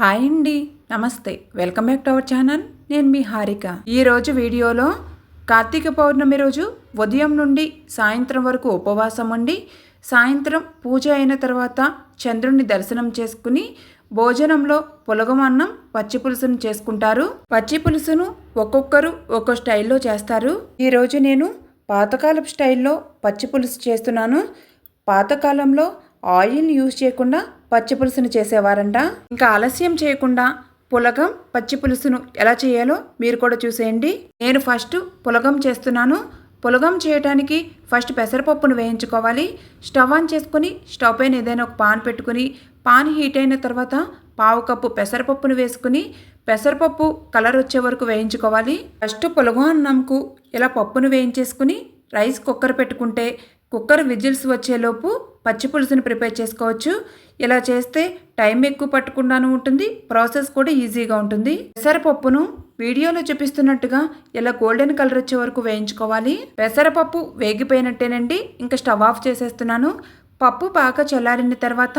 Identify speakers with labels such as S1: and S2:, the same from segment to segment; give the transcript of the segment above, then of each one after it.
S1: Hi అండి నమస్తే. Welcome back to our channel. నేను మీ హారిక. ఈరోజు వీడియోలో కార్తీక పౌర్ణమి రోజు ఉదయం నుండి సాయంత్రం వరకు ఉపవాసం ఉండి సాయంత్రం పూజ అయిన తర్వాత చంద్రుణ్ణి దర్శనం చేసుకుని భోజనంలో పులగమన్నం పచ్చి పులుసును చేసుకుంటారు. పచ్చి పులుసును ఒక్కొక్కరు ఒక్కో స్టైల్లో చేస్తారు. ఈరోజు నేను పాతకాలపు స్టైల్లో పచ్చి పులుసు చేస్తున్నాను. పాతకాలంలో ఆయిల్ యూజ్ చేయకుండా పచ్చి పులుసును చేసేవారంట. ఇంకా ఆలస్యం చేయకుండా పులగం పచ్చి పులుసును ఎలా చేయాలో మీరు కూడా చూసేయండి. నేను ఫస్ట్ పులగం చేస్తున్నాను. పులగం చేయడానికి ఫస్ట్ పెసరపప్పును వేయించుకోవాలి. స్టవ్ ఆన్ చేసుకొని స్టవ్ పైన ఏదైనా ఒక పాన్ పెట్టుకుని పాన్ హీట్ అయిన తర్వాత పావు కప్పు పెసరపప్పును వేసుకుని పెసరపప్పు కలర్ వచ్చే వరకు వేయించుకోవాలి. ఫస్ట్ పులగం అన్నంకు ఇలా పప్పును వేయించేసుకుని రైస్ కుక్కర్ పెట్టుకుంటే కుక్కర్ విజిల్స్ వచ్చేలోపు పచ్చి పులుసుని ప్రిపేర్ చేసుకోవచ్చు. ఇలా చేస్తే టైం ఎక్కువ పట్టకుండాను ఉంటుంది. ప్రాసెస్ కూడా ఈజీగా ఉంటుంది. పెసరపప్పును వీడియోలో చూపిస్తున్నట్టుగా ఇలా గోల్డెన్ కలర్ వచ్చే వరకు వేయించుకోవాలి. పెసరపప్పు వేగిపోయినట్టేనండి. ఇంకా స్టవ్ ఆఫ్ చేసేస్తున్నాను. పప్పు బాగా చల్లారిన తర్వాత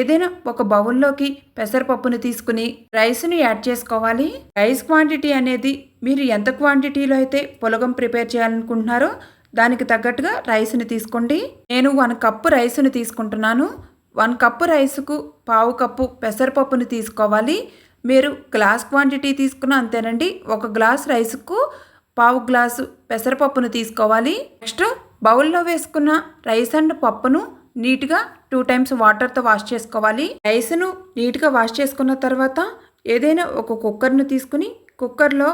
S1: ఏదైనా ఒక బౌల్లోకి పెసరపప్పును తీసుకుని రైస్ని యాడ్ చేసుకోవాలి. రైస్ క్వాంటిటీ అనేది మీరు ఎంత క్వాంటిటీలో అయితే పులగం ప్రిపేర్ చేయాలనుకుంటున్నారో దానికి తగ్గట్టుగా రైస్ని తీసుకోండి. నేను వన్ కప్పు రైస్ని తీసుకుంటున్నాను. వన్ కప్పు రైస్కు పావు కప్పు పెసరపప్పుని తీసుకోవాలి. మీరు గ్లాస్ క్వాంటిటీ తీసుకున్న అంతేనండి. ఒక గ్లాస్ రైస్కు పావు గ్లాసు పెసరపప్పును తీసుకోవాలి. నెక్స్ట్ బౌల్లో వేసుకున్న రైస్ అండ్ పప్పును నీట్గా టూ టైమ్స్ వాటర్తో వాష్ చేసుకోవాలి. రైస్ను నీట్గా వాష్ చేసుకున్న తర్వాత ఏదైనా ఒక కుక్కర్ను తీసుకుని కుక్కర్లో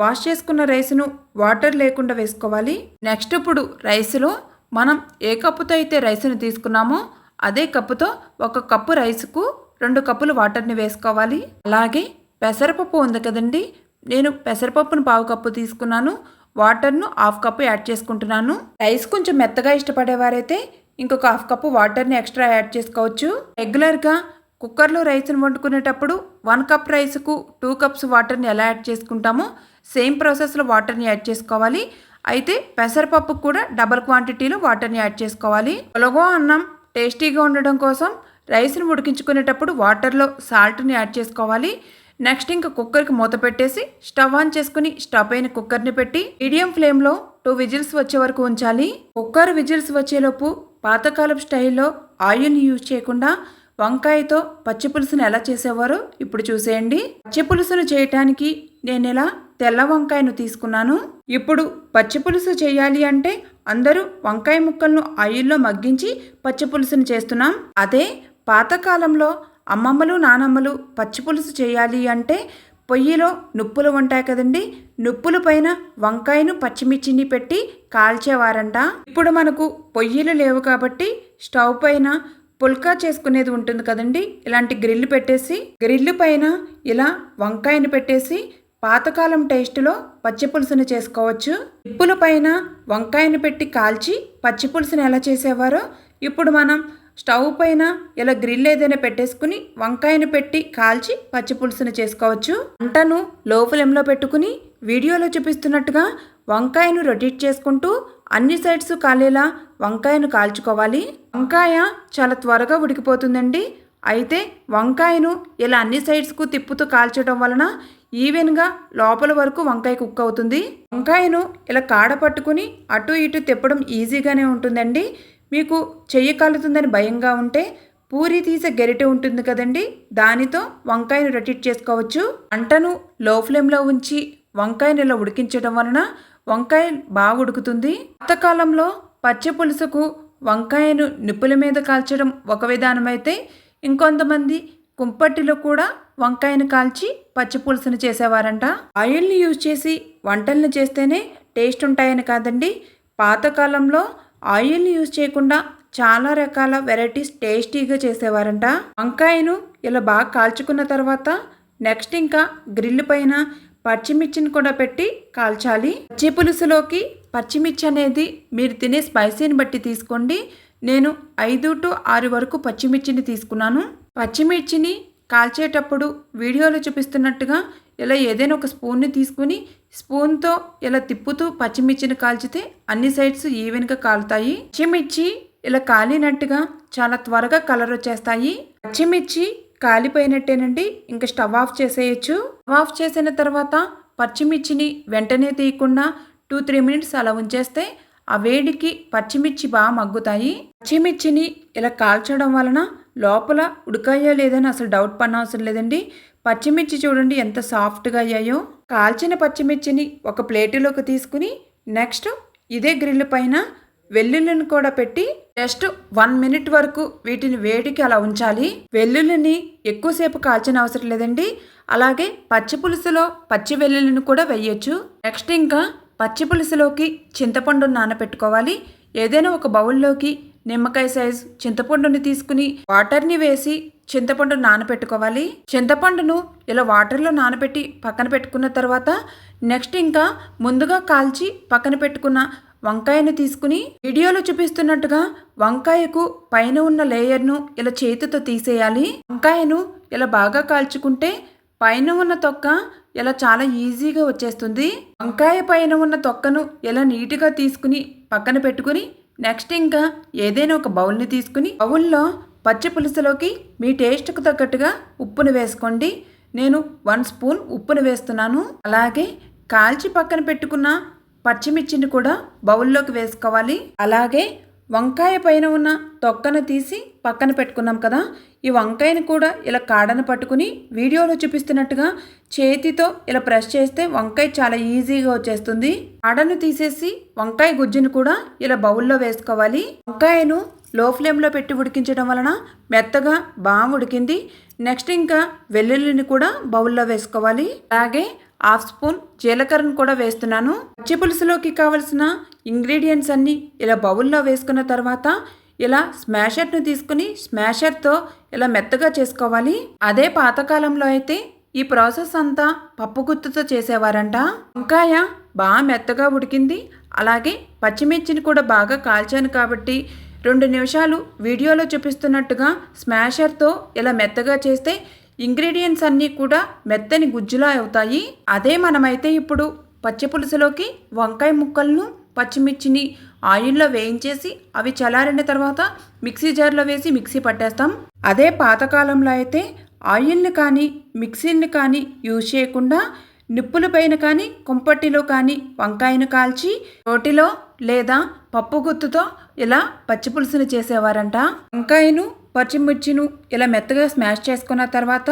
S1: వాష్ చేసుకున్న రైస్ను వాటర్ లేకుండా వేసుకోవాలి. నెక్స్ట్ ఇప్పుడు రైస్లో మనం ఏ కప్పుతో అయితే రైస్ను తీసుకున్నామో అదే కప్పుతో ఒక కప్పు రైస్కు రెండు కప్పులు వాటర్ని వేసుకోవాలి. అలాగే పెసరపప్పు ఉంది కదండి నేను పెసరపప్పును పావు కప్పు తీసుకున్నాను వాటర్ను హాఫ్ కప్పు యాడ్ చేసుకుంటున్నాను. రైస్ కొంచెం మెత్తగా ఇష్టపడేవారైతే ఇంకొక హాఫ్ కప్పు వాటర్ని ఎక్స్ట్రా యాడ్ చేసుకోవచ్చు. రెగ్యులర్గా కుక్కర్లో రైస్ను వండుకునేటప్పుడు వన్ కప్ రైస్కు టూ కప్స్ వాటర్ని ఎలా యాడ్ చేసుకుంటామో సేమ్ ప్రాసెస్లో వాటర్ని యాడ్ చేసుకోవాలి. అయితే పెసరపప్పు కూడా డబల్ క్వాంటిటీలో వాటర్ని యాడ్ చేసుకోవాలి. పొలగో అన్నం టేస్టీగా ఉండడం కోసం రైస్ని ఉడికించుకునేటప్పుడు వాటర్లో సాల్ట్ని యాడ్ చేసుకోవాలి. నెక్స్ట్ ఇంకా కుక్కర్కి మూత పెట్టేసి స్టవ్ ఆన్ చేసుకుని స్టవ్ పైన కుక్కర్ని పెట్టి మీడియం ఫ్లేమ్లో టూ విజిల్స్ వచ్చే వరకు ఉంచాలి. కుక్కర్ విజిల్స్ వచ్చేలోపు పాతకాలపు స్టైల్లో ఆయిల్ని యూజ్ చేయకుండా వంకాయతో పచ్చిపులుసును ఎలా చేసేవారో ఇప్పుడు చూసేయండి. పచ్చి పులుసును చేయటానికి నేను ఇలా తెల్ల వంకాయను తీసుకున్నాను. ఇప్పుడు పచ్చిపులుసు చేయాలి అంటే అందరూ వంకాయ ముక్కలను ఆయిల్లో మగ్గించి పచ్చిపులుసును చేస్తున్నాం. అదే పాతకాలంలో అమ్మమ్మలు నానమ్మలు పచ్చిపులుసు చేయాలి అంటే పొయ్యిలో నుప్పులు ఉంటాయి కదండి. నుప్పుల పైన వంకాయను పచ్చిమిర్చిని పెట్టి కాల్చేవారంట. ఇప్పుడు మనకు పొయ్యిలు లేవు కాబట్టి స్టవ్ పైన పుల్కా చేసుకునేది ఉంటుంది కదండి. ఇలాంటి గ్రిల్ పెట్టేసి గ్రిల్ పైన ఇలా వంకాయని పెట్టేసి పాతకాలం టేస్ట్లో పచ్చిపులుసుని చేసుకోవచ్చు. నిప్పుల పైన వంకాయని పెట్టి కాల్చి పచ్చిపులుసుని ఎలా చేసేవారో ఇప్పుడు మనం స్టవ్ పైన ఇలా గ్రిల్ ఏదైనా పెట్టేసుకుని వంకాయని పెట్టి కాల్చి పచ్చిపులుసుని చేసుకోవచ్చు. వంటను లో ఫ్లేమ్లో పెట్టుకుని వీడియోలో చూపిస్తున్నట్టుగా వంకాయను రొటేట్ చేసుకుంటూ అన్ని సైడ్స్ కాలేలా వంకాయను కాల్చుకోవాలి. వంకాయ చాలా త్వరగా ఉడికిపోతుందండి. అయితే వంకాయను ఇలా అన్ని సైడ్స్కు తిప్పుతూ కాల్చడం వలన ఈవెన్గా లోపల వరకు వంకాయ కుక్ అవుతుంది. వంకాయను ఇలా కాడ పట్టుకుని అటు ఇటు తిప్పడం ఈజీగానే ఉంటుందండి. మీకు చెయ్యి కాలుతుందని భయంగా ఉంటే పూరి తీసే గెరిటె ఉంటుంది కదండి. దానితో వంకాయను రొటేట్ చేసుకోవచ్చు. వంటను లో ఫ్లేమ్లో ఉంచి వంకాయను ఇలా ఉడికించడం వలన వంకాయ బాగా ఉడుకుతుంది. పాతకాలంలో పచ్చి పులుసుకు వంకాయను నిప్పుల మీద కాల్చడం ఒక విధానం అయితే ఇంకొంతమంది కుంపట్టిలో కూడా వంకాయను కాల్చి పచ్చి పులుసును చేసేవారంట. ఆయిల్ని యూజ్ చేసి వంటల్ని చేస్తేనే టేస్ట్ ఉంటాయని కాదండి. పాతకాలంలో ఆయిల్ని యూజ్ చేయకుండా చాలా రకాల వెరైటీస్ టేస్టీగా చేసేవారంట. వంకాయను ఇలా బాగా కాల్చుకున్న తర్వాత నెక్స్ట్ ఇంకా గ్రిల్ పైన పచ్చిమిర్చిని కూడా పెట్టి కాల్చాలి. పచ్చి పులుసులోకి పచ్చిమిర్చి అనేది మీరు తినే స్పైసీని బట్టి తీసుకోండి. నేను ఐదు టు ఆరు వరకు పచ్చిమిర్చిని తీసుకున్నాను. పచ్చిమిర్చిని కాల్చేటప్పుడు వీడియోలో చూపిస్తున్నట్టుగా ఇలా ఏదైనా ఒక స్పూన్ని తీసుకుని స్పూన్తో ఇలా తిప్పుతూ పచ్చిమిర్చిని కాల్చితే అన్ని సైడ్స్ ఈవెన్గా కాలుతాయి. పచ్చిమిర్చి ఇలా కాలినట్టుగా చాలా త్వరగా కలర్ వచ్చేస్తాయి. పచ్చిమిర్చి కాలిపోయినట్టేనండి. ఇంకా స్టవ్ ఆఫ్ చేసేయచ్చు. స్టవ్ ఆఫ్ చేసిన తర్వాత పచ్చిమిర్చిని వెంటనే తీయకుండా టూ త్రీ మినిట్స్ అలా ఉంచేస్తే ఆ వేడికి పచ్చిమిర్చి బాగా మగ్గుతాయి. పచ్చిమిర్చిని ఇలా కాల్చడం వలన లోపల ఉడకాయో లేదని అసలు డౌట్ పడనవసరం లేదండి. పచ్చిమిర్చి చూడండి ఎంత సాఫ్ట్గా అయ్యాయో. కాల్చిన పచ్చిమిర్చిని ఒక ప్లేటులోకి తీసుకుని నెక్స్ట్ ఇదే గ్రిల్ పైన వెల్లుల్లిని కూడా పెట్టి జస్ట్ వన్ మినిట్ వరకు వీటిని వేడికి అలా ఉంచాలి. వెల్లుల్లిని ఎక్కువసేపు కాల్చిన అవసరం లేదండి. అలాగే పచ్చి పులుసులో పచ్చి వెల్లుల్లిని కూడా వెయ్యొచ్చు నెక్స్ట్ ఇంకా పచ్చి పులుసులోకి చింతపండు నానబెట్టుకోవాలి ఏదైనా ఒక బౌల్లోకి నిమ్మకాయ సైజ్ చింతపండుని తీసుకుని వాటర్ని వేసి చింతపండు నానబెట్టుకోవాలి చింతపండును ఇలా వాటర్లో నానబెట్టి పక్కన పెట్టుకున్న తర్వాత నెక్స్ట్ ఇంకా ముందుగా కాల్చి పక్కన పెట్టుకున్న వంకాయను తీసుకుని వీడియోలో చూపిస్తున్నట్టుగా వంకాయకు పైన ఉన్న లేయర్ను ఇలా చేతితో తీసేయాలి. వంకాయను ఇలా బాగా కాల్చుకుంటే పైన ఉన్న తొక్క ఇలా చాలా ఈజీగా వచ్చేస్తుంది. వంకాయ పైన ఉన్న తొక్కను ఇలా నీట్గా తీసుకుని పక్కన పెట్టుకుని నెక్స్ట్ ఇంకా ఏదైనా ఒక బౌల్ని తీసుకుని బౌల్లో పచ్చి పులుసులోకి మీ టేస్ట్కు తగ్గట్టుగా ఉప్పును వేసుకోండి. నేను వన్ స్పూన్ ఉప్పును వేస్తున్నాను. అలాగే కాల్చి పక్కన పెట్టుకున్న పచ్చిమిర్చిని కూడా బౌల్లోకి వేసుకోవాలి. అలాగే వంకాయ పైన ఉన్న తొక్కను తీసి పక్కన పెట్టుకున్నాం కదా ఈ వంకాయని కూడా ఇలా కాడను పట్టుకుని వీడియోలో చూపిస్తున్నట్టుగా చేతితో ఇలా ప్రెస్ చేస్తే వంకాయ చాలా ఈజీగా వచ్చేస్తుంది. కాడను తీసేసి వంకాయ గుజ్జును కూడా ఇలా బౌల్లో వేసుకోవాలి. వంకాయను లో ఫ్లేమ్లో పెట్టి ఉడికించడం వలన మెత్తగా బాగా ఉడికింది. నెక్స్ట్ ఇంకా వెల్లుల్లిని కూడా బౌల్లో వేసుకోవాలి. అలాగే హాఫ్ స్పూన్ జీలకర్రను కూడా వేస్తున్నాను. పచ్చి పులుసులోకి కావలసిన ఇంగ్రీడియంట్స్ అన్నీ ఇలా బౌల్లో వేసుకున్న తర్వాత ఇలా స్మాషర్ను తీసుకుని స్మాషర్తో ఇలా మెత్తగా చేసుకోవాలి. అదే పాతకాలంలో అయితే ఈ ప్రాసెస్ అంతా పప్పు గుత్తుతో చేసేవారంట. వంకాయ బాగా మెత్తగా ఉడికింది. అలాగే పచ్చిమిర్చిని కూడా బాగా కాల్చాను కాబట్టి రెండు నిమిషాలు వీడియోలో చూపిస్తున్నట్టుగా స్మాషర్తో ఇలా మెత్తగా చేస్తే ఇంగ్రీడియంట్స్ అన్నీ కూడా మెత్తని గుజ్జులా అవుతాయి. అదే మనమైతే ఇప్పుడు పచ్చి పులుసులోకి వంకాయ ముక్కలను పచ్చిమిర్చిని ఆయిల్లో వేయించేసి అవి చల్లారిన తర్వాత మిక్సీ జార్లో వేసి మిక్సీ పట్టేస్తాం. అదే పాతకాలంలో అయితే ఆయిల్ని కానీ మిక్సీని కానీ యూజ్ చేయకుండా నిప్పుల పైన కానీ కుంపట్టిలో కానీ వంకాయను కాల్చి రోటిలో లేదా పప్పు గుత్తుతో ఇలా పచ్చిపులుసును చేసేవారంట. వంకాయను పచ్చిమిర్చిను ఇలా మెత్తగా స్మాష్ చేసుకున్న తర్వాత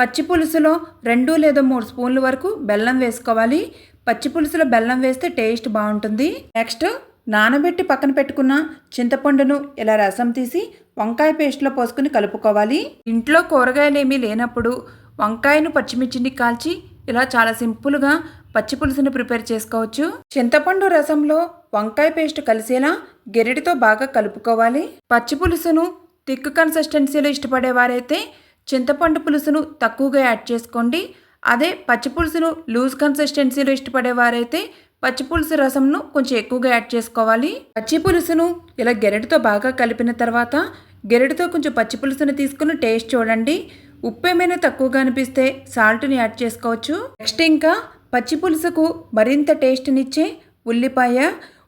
S1: పచ్చి పులుసులో రెండు లేదా మూడు స్పూన్ల వరకు బెల్లం వేసుకోవాలి. పచ్చి పులుసులో బెల్లం వేస్తే టేస్ట్ బాగుంటుంది. నెక్స్ట్ నానబెట్టి పక్కన పెట్టుకున్న చింతపండును ఇలా రసం తీసి వంకాయ పేస్ట్లో పోసుకుని కలుపుకోవాలి. ఇంట్లో కూరగాయలు ఏమీ లేనప్పుడు వంకాయను పచ్చిమిర్చిని కాల్చి ఇలా చాలా సింపుల్గా పచ్చి పులుసుని ప్రిపేర్ చేసుకోవచ్చు. చింతపండు రసంలో వంకాయ పేస్ట్ కలిసేలా గెరిటితో బాగా కలుపుకోవాలి. పచ్చి పులుసును థిక్ కన్సిస్టెన్సీలో ఇష్టపడేవారైతే చింతపండు పులుసును తక్కువగా యాడ్ చేసుకోండి. అదే పచ్చి పులుసును లూజ్ కన్సిస్టెన్సీలో ఇష్టపడేవారైతే పచ్చి పులుసు రసంను కొంచెం ఎక్కువగా యాడ్ చేసుకోవాలి. పచ్చి పులుసును ఇలా గెరటితో బాగా కలిపిన తర్వాత గెరటితో కొంచెం పచ్చి పులుసును తీసుకుని టేస్ట్ చూడండి. ఉప్పు ఏమైనా తక్కువగా అనిపిస్తే సాల్ట్ని యాడ్ చేసుకోవచ్చు. నెక్స్ట్ ఇంకా పచ్చి పులుసుకు మరింత టేస్ట్నిచ్చే ఉల్లిపాయ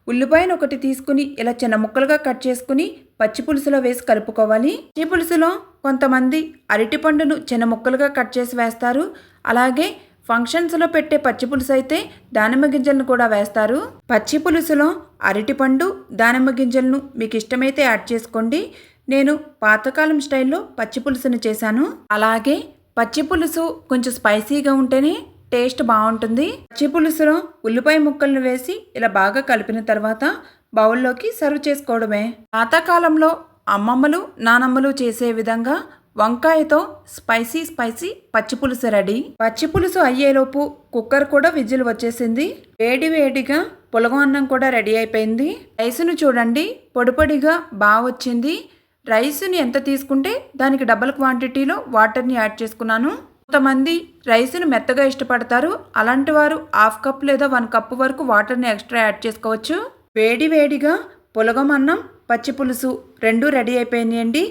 S1: ఉల్లిపాయను ఒకటి తీసుకుని ఇలా చిన్న ముక్కలుగా కట్ చేసుకుని పచ్చి పులుసులో వేసి కలుపుకోవాలి. ఈ పులుసులో కొంతమంది అరటిపండును చిన్న ముక్కలుగా కట్ చేసి వేస్తారు. అలాగే ఫంక్షన్స్లో పెట్టే పచ్చి పులుసు అయితే దానిమ్మ గింజలను కూడా వేస్తారు. పచ్చి పులుసులో అరటిపండు దానిమ్మ గింజలను మీకు ఇష్టమైతే యాడ్ చేసుకోండి. నేను పాతకాలం స్టైల్లో పచ్చి పులుసును చేశాను. అలాగే పచ్చి పులుసు కొంచెం స్పైసీగా ఉంటేనే టేస్ట్ బాగుంటుంది. పచ్చి పులుసులో ఉల్లిపాయ ముక్కలను వేసి ఇలా బాగా కలిపిన తర్వాత బౌల్లోకి సర్వ్ చేసుకోవడమే. పాతకాలంలో అమ్మమ్మలు నానమ్మలు చేసే విధంగా వంకాయతో స్పైసీ స్పైసీ పచ్చి పులుసు రెడీ. పచ్చి పులుసు అయ్యేలోపు కుక్కర్ కూడా విజిల్ వచ్చేసింది. వేడి వేడిగా పులగం అన్నం కూడా రెడీ అయిపోయింది. రైసును చూడండి పొడిపొడిగా బాగా వచ్చింది. రైస్ని ఎంత తీసుకుంటే దానికి డబల్ క్వాంటిటీలో వాటర్ని యాడ్ చేసుకున్నాను. కొంతమంది రైస్ను మెత్తగా ఇష్టపడతారు. అలాంటి వారు హాఫ్ కప్ లేదా వన్ కప్ వరకు వాటర్ని ఎక్స్ట్రా యాడ్ చేసుకోవచ్చు. వేడి వేడిగా పులగం అన్నం పచ్చి పులుసు రెండు రెడీ అయిపోయినాయండి.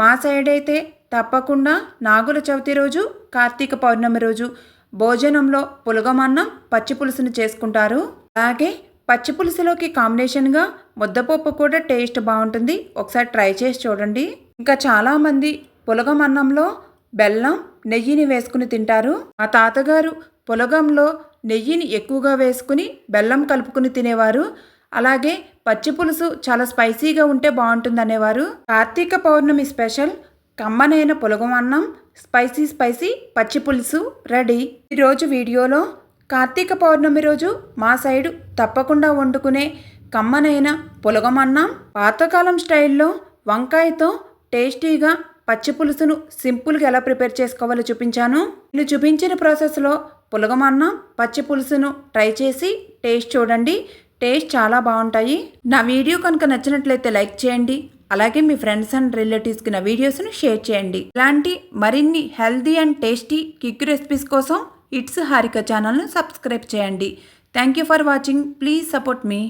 S1: మా సైడ్ అయితే తప్పకుండా నాగుల చవితి రోజు కార్తీక పౌర్ణమి రోజు భోజనంలో పులగం అన్నం పచ్చి పులుసును చేసుకుంటారు. అలాగే పచ్చి పులుసులోకి కాంబినేషన్గా ముద్దపప్పు కూడా టేస్ట్ బాగుంటుంది. ఒకసారి ట్రై చేసి చూడండి. ఇంకా చాలామంది పులగం అన్నంలో బెల్లం నెయ్యిని వేసుకుని తింటారు. మా తాతగారు పొలగంలో నెయ్యిని ఎక్కువగా వేసుకుని బెల్లం కలుపుకుని తినేవారు. అలాగే పచ్చి పులుసు చాలా స్పైసీగా ఉంటే బాగుంటుంది అనేవారు కార్తీక పౌర్ణమి స్పెషల్ కమ్మనైన పులగం అన్నం స్పైసీ స్పైసీ పచ్చి పులుసు రెడీ. ఈరోజు వీడియోలో కార్తీక పౌర్ణమి రోజు మా సైడు తప్పకుండా వండుకునే కమ్మనైన పులగం అన్నం పాతకాలం స్టైల్లో వంకాయతో టేస్టీగా పచ్చి పులుసును సింపుల్గా ఎలా ప్రిపేర్ చేసుకోవాలో చూపించాను. నేను చూపించిన ప్రాసెస్లో పులగమన్న పచ్చి పులుసును ట్రై చేసి టేస్ట్ చూడండి. టేస్ట్ చాలా బాగుంటాయి. నా వీడియో కనుక నచ్చినట్లయితే లైక్ చేయండి. అలాగే మీ ఫ్రెండ్స్ అండ్ రిలేటివ్స్కి నా వీడియోస్ను షేర్ చేయండి. ఇలాంటి మరిన్ని healthy and tasty quick recipes కోసం ఇట్స్ హారిక ఛానల్ను సబ్స్క్రైబ్ చేయండి. Thank you for watching. Please support me.